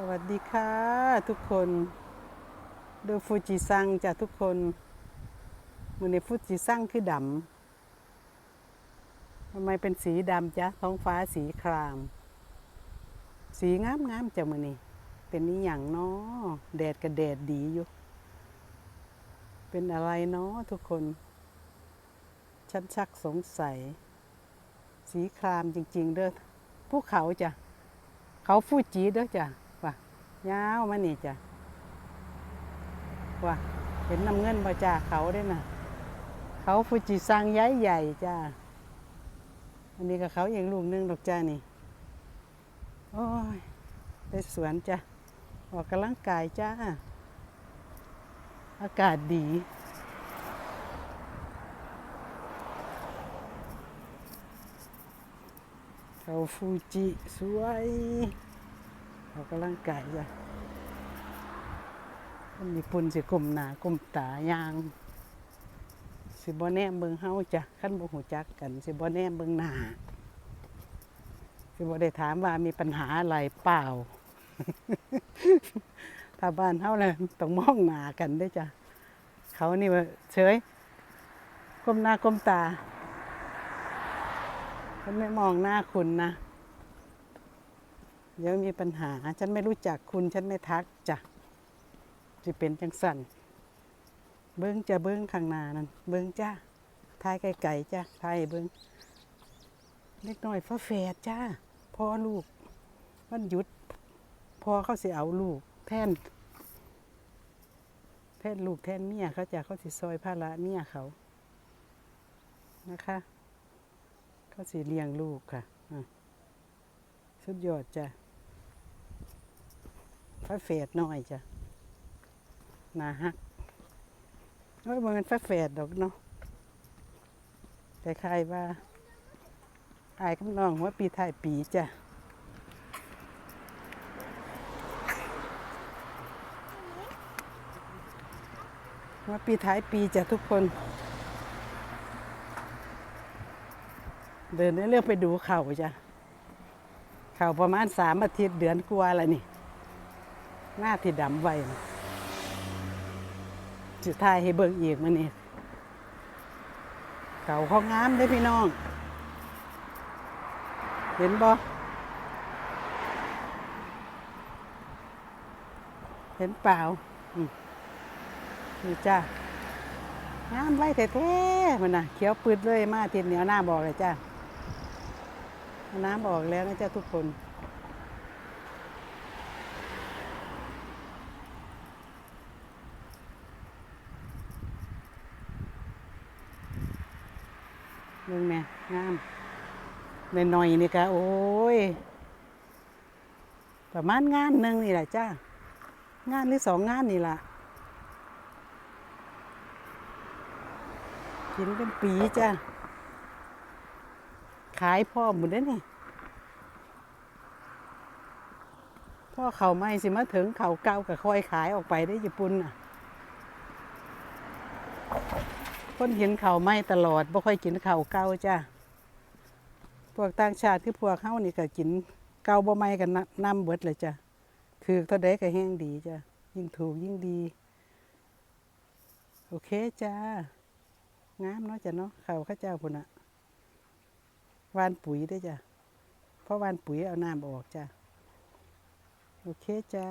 สวัสดีค่ะทุกคนดูฟูจิซังจ้ะทุกคนมือในฟูจิซังคือดำทำไมเป็นสีดำจ๊ะท้องฟ้าสีคราม สีงามงามจ้ะมือนี้เป็นนี่อย่างเนาะแดดกับแดดดีอยู่ เป็นอะไรเนาะทุกคน ฉันชักสงสัย สีครามจริง ๆ เด้อภูเขาจ้ะเขาฟูจิเด้อจ้ะ ยาวมานี่จ้ะว่ะเห็นน้ำเงินบ่จ้าเขาเด้น่ะเขาฟูจิซังใหญ่ใหญ่จ้าอันนี้ก็เขาเองลูกนึงดอกจ้านี่ โอ้ยไปสวนจ้ะออกกำลังกายจ้า อากาศดีเขาฟูจิสวย ออกกำลังกายจ้ะมันมีปุ่นสิกลมหนากลมตายาง สิบ่แนมเบิงเฮาจ้ะคันบ่ฮู้จักกัน สิบ่แนมเบิงหนาสิบ่ได้ถามว่ามีปัญหาอะไรเปล่า ถ้าบ้านเฮาน่ะต้องมองหนากันเด้จ้ะเขานี่ว่าเฉยก้มหน้าก้มตาฉันไม่มองหน้าคุณนะ เดี๋ยวมีปัญหา ฉันไม่รู้จักคุณฉันไม่ทักจ้ะจะเป็นจังสันเบิ้งจะเบิ้งข้างหน้านั่นเบิ้งจ้าทายไก่ๆจ้าทายเบิ้งเล็กน้อยฟ้าแฝดจ้าพ่อลูก มันหยุดพ่อเขาสิเอาลูก แทน แทนลูกแทนเมียเขาจะเขาสิซอยภาระเมียเขานะคะเขาสิเลี้ยงลูกค่ะอะสุดยอดจ้ะ ฟ้าเฟดน้อยจ้ะนาฮักโอ้ยมันฟ้าเฟดดอกเนาะแต่ใครว่าอายกำนองว่าปีไทายปีจ้ะว่าปีท้ายปีจ้ะทุกคน เดินเรื่องไปดูเขาจ้ะเขาประมาณสามอาทิตย์เดือนกว่าล้วนี่ หน้าที่ดำไว้สุดท้ายให้เบิ่งอีกมานี่เขาเขางามเด้พี่น้อง เห็นบ่เห็นเปล่าอืมนี่จ้างามไว้แท้ๆมันน่ะเขียวปืดเลยมาอาทีเหนียวหน้าบอกเลยจ้าน้ำออกแล้วนะจ๊ะทุกคน เรื่งแม่งามในหน่อยๆนี่กะโอ้ย ประมาณงานหนึ่งนี่แหละจ้างานหรือสองงานนี่ล่ะ กินเป็นปีจ้าขายพ่อหมดเลยนี่พ่อเขาไม่สิมาถึงเขาเก่ากับคอยขายออกไปได้ญี่ปุ่นน่ะ คนเห็นเขาไม่ตลอดบ่ค่อยกินเขาเก่าจ้าพวกต่างชาติที่พวกเขานี่ก็กินเก่าบ่ไม่กันน้ำเบิดเลยจ้ะคือเท่าใดก็แห้งดีจ้ะยิ่งถูกยิ่งดี โอเคจ้างามเนาะจ้ะเนาะเขาข้าเจ้าพุ่นอะวานปุ๋ยได้จ้ะเพราะวานปุ๋ยเอาน้ำออกจ้ะโอเคจ้า